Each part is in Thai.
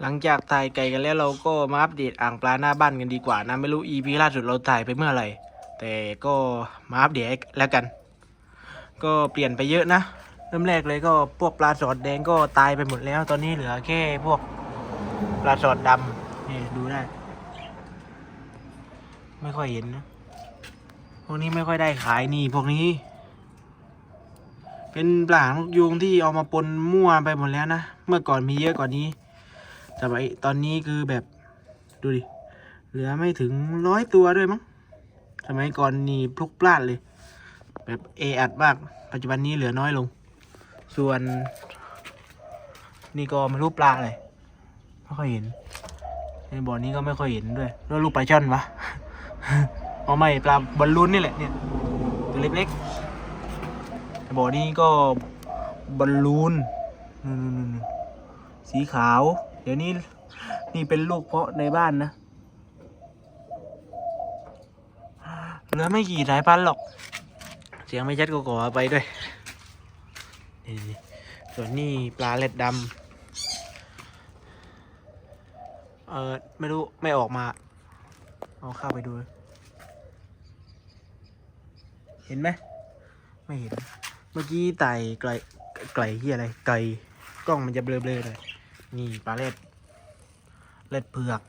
หลังจากถ่ายไก่กันแล้วเราก็มาอัปเดตอ่างปลาหน้าบ้านกันดีกว่านะไม่รู้ EP ล่าสุดเราถ่ายไปเมื่อไหร่ แต่ก็มาอัปเดตแล้วกัน ก็เปลี่ยนไปเยอะนะเริ่มแรกเลยก็พวกปลาสอดแดงก็ตายไปหมดแล้ว ตอนนี้เหลือแค่พวกปลาสอดดำนี่ดูได้ ไม่ค่อยเห็นนะพวกนี้ไม่ค่อยได้ขายนี่พวกนี้ เป็นปลาหางนกยูงที่เอามาปนมั่วไปหมดแล้วนะเมื่อก่อนมีเยอะกว่านี้ แต่ว่าตอนนี้คือแบบดูดิ เหลือไม่ถึงร้อยตัวด้วยมั้ง สมัยก่อนนี่พลุกพลาดเลย แบบเออัดมาก ปัจจุบันนี้เหลือน้อยลง ส่วน นี่ก็ไม่รู้ปลาอะไรไม่ค่อยเห็น ในบ่อนี้ก็ไม่ค่อยเห็นด้วยแล้วลูกปลาช่อนวะเอาไม่ปลาบอลลูนนี่แหละเนี่ยตัวเล็กๆในบ่อนี้ก็บอลลูน สีขาว เดี๋ยวนี้นี่เป็นลูกเพาะในบ้านนะเหลือไม่กี่สายพันธุ์หรอก เสียงไม่ชัดก็ขอไปด้วยนี่ส่วนนี่ปลาเล็ดดำเออไม่รู้ ไม่ออกมา เอาเข้าไปดู เห็นไหม ไม่เห็น เมื่อกี้ไต่ไกลไกลที่อะไร ไกลกล้องมันจะเบลอๆหน่อย นี่ปลาเล็ด เล็ดเผือก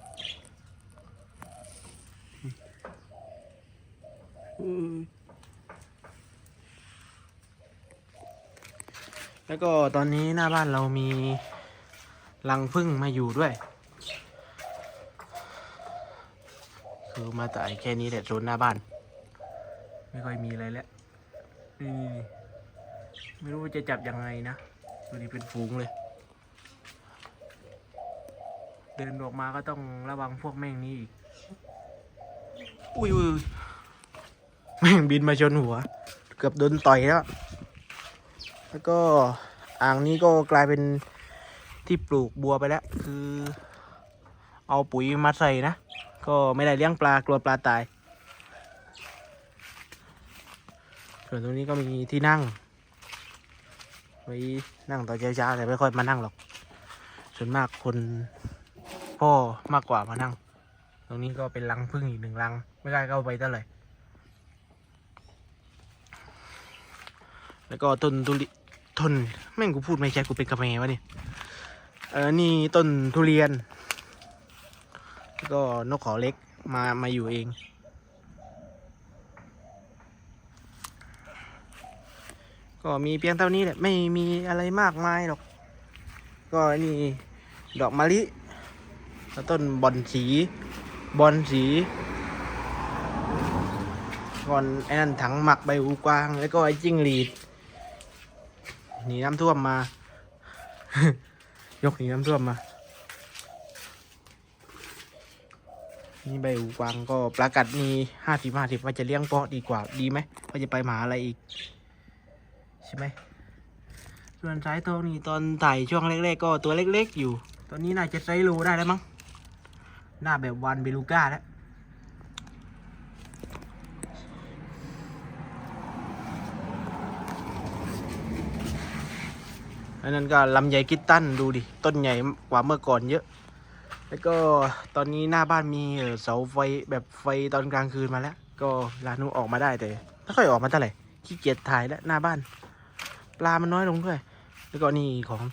แล้วก็ตอนนี้หน้าบ้านเรามีรังผึ้งมาอยู่ด้วย คือมาแต่แค่นี้แหละโซนหน้าบ้าน ไม่ค่อยมีอะไรแล้วนี่ไม่รู้จะจับยังไงนะดูดิเป็นฝูงเลย เดินออกมาก็ต้องระวังพวกแม่งนี้อีกอุ้ยอุ้ยอุ้ยแม่งบินมาชนหัว เกือบโดนต่อยแล้ว แล้วก็อ่างนี้ก็กลายเป็นที่ปลูกบัวไปแล้ว คือ เอาปุ๋ยมาใส่นะ ก็ไม่ได้เลี้ยงปลากลัวปลาตาย ส่วนตรงนี้ก็มีที่นั่ง ไว้นั่งตอนเช้าๆแต่ไม่ค่อยมานั่งหรอก ส่วนมากคน พ่อมากกว่ามานั่งตรงนี้ก็เป็นรังพึ่งอีกหนึ่งรัง ไม่กล้าเข้าไปเท่าไหร่แล้วก็ต้นทุเรียต้นแม่งกูพูดไม่ใช่กูเป็นกระแมวะนี่เออนี่ต้นทุเรียน แล้วก็นกขาเล็กมามาอยู่เอง ก็มีเพียงเท่านี้แหละไม่มีอะไรมากมายหรอก ก็นี่ดอกมะลิ แล้วต้นบอนสี บอนสีก่อนไอ้นั่นถังหมักใบหูกวาง แล้วก็ไอ้จิ้งหรีดหนีน้ำท่วมมา ยกหนีน้ำท่วมมา นี่ใบหูกวางก็ประกาศมีห้าสิบห้าสิบว่าจะเลี้ยงเพาะดีกว่าดีไหมว่าจะไปหมาอะไรอีก ใช่ไหมส่วนสายทองนี่ตอนถ่ายช่วงแรกๆก็ตัวเล็กๆอยู่ ตอนนี้น่าจะไซส์โลได้แล้วมั้ง หน้าแบบวันเบลูก้าแล้วอันนั้นก็ลำไยกิตตันดูดิ ต้นใหญ่กว่าเมื่อก่อนเยอะ แล้วก็ตอนนี้หน้าบ้านมีเอ่อเสาไฟแบบไฟตอนกลางคืนมาแล้ว ก็ลานุออกมาได้แต่ไม่ค่อยออกมาเท่าไหร่ขี้เกียจถ่ายแล้วหน้าบ้าน ปลามันน้อยลงด้วย แล้วก็นี่ของ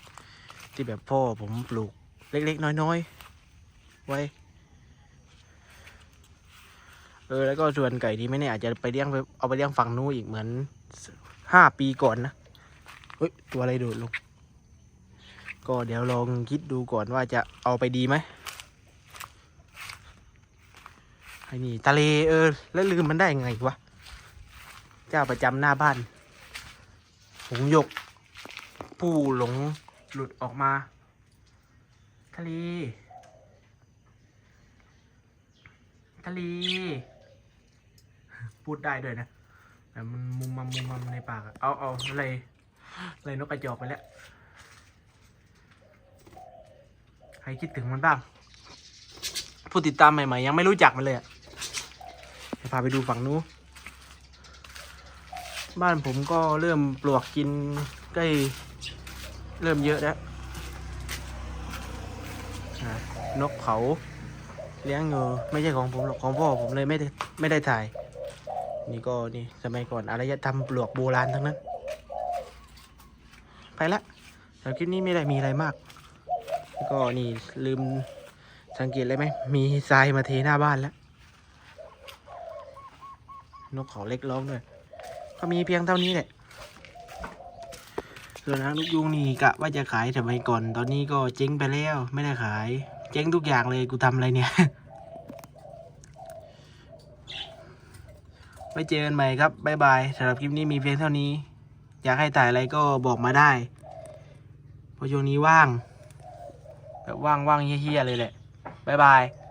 ที่แบบพ่อผมปลูกเล็กๆ น้อยๆ ไว้ เออแล้วก็ส่วนไก่ที่ไม่แน่อาจจะไปเลี้ยงไปเอาไปเลี้ยงฝั่งนู้นอีกเหมือนห้าปีก่อนนะเฮ้ยตัวอะไรโดดลงก็เดี๋ยวลองคิดดูก่อนว่าจะเอาไปดีไหมไอ้นี่ทะเลเออ แล้วลืมมันได้ไงวะเจ้าประจำหน้าบ้านหงยก ผู้หลงหลุดออกมาทะเลทะเล พูดได้ด้วยนะแต่มันมุมมัมมุมมัมในปากอะเอาเอาอะไรอะไรนกกระจอกไปแล้ว ใครคิดถึงมันบ้าง ผู้ติดตามใหม่ๆ ยังไม่รู้จักมันเลยอะเดี๋ยวพาไปดูฝั่งนู้นบ้านผมก็เริ่มปลวกกินใกล้เริ่มเยอะแล้วนกเขาเลี้ยงอยู่ไม่ใช่ของผมหรอกของพ่อผมเลยไม่ได้ไม่ได้ถ่าย นี่ก็นี่สมัยก่อนอารยธรรมปลวกโบราณทั้งนั้น ไปละสำหรับคลิปนี้ไม่ได้มีอะไรมาก ก็นี่ลืมสังเกตเลยไหม มีทรายมาเทหน้าบ้านแล้ว นกเขาเล็กร้องด้วย ก็มีเพียงเท่านี้แหละ ส่วนหางนกยุงนี่กะว่าจะขายแต่ไปก่อน ตอนนี้ก็เจ๊งไปแล้ว ไม่ได้ขาย เจ๊งทุกอย่างเลยกูทำอะไรเนี่ย ว้เจอกันใหม่ครับบ๊ายบายสำหรับคลิปนี้มีเพียงเท่านี้ อยากให้ถ่ายอะไรก็บอกมาได้เพราะช่วงนี้ว่าง แบบว่างๆเฮี้ยๆเลยแหละบ๊ายบาย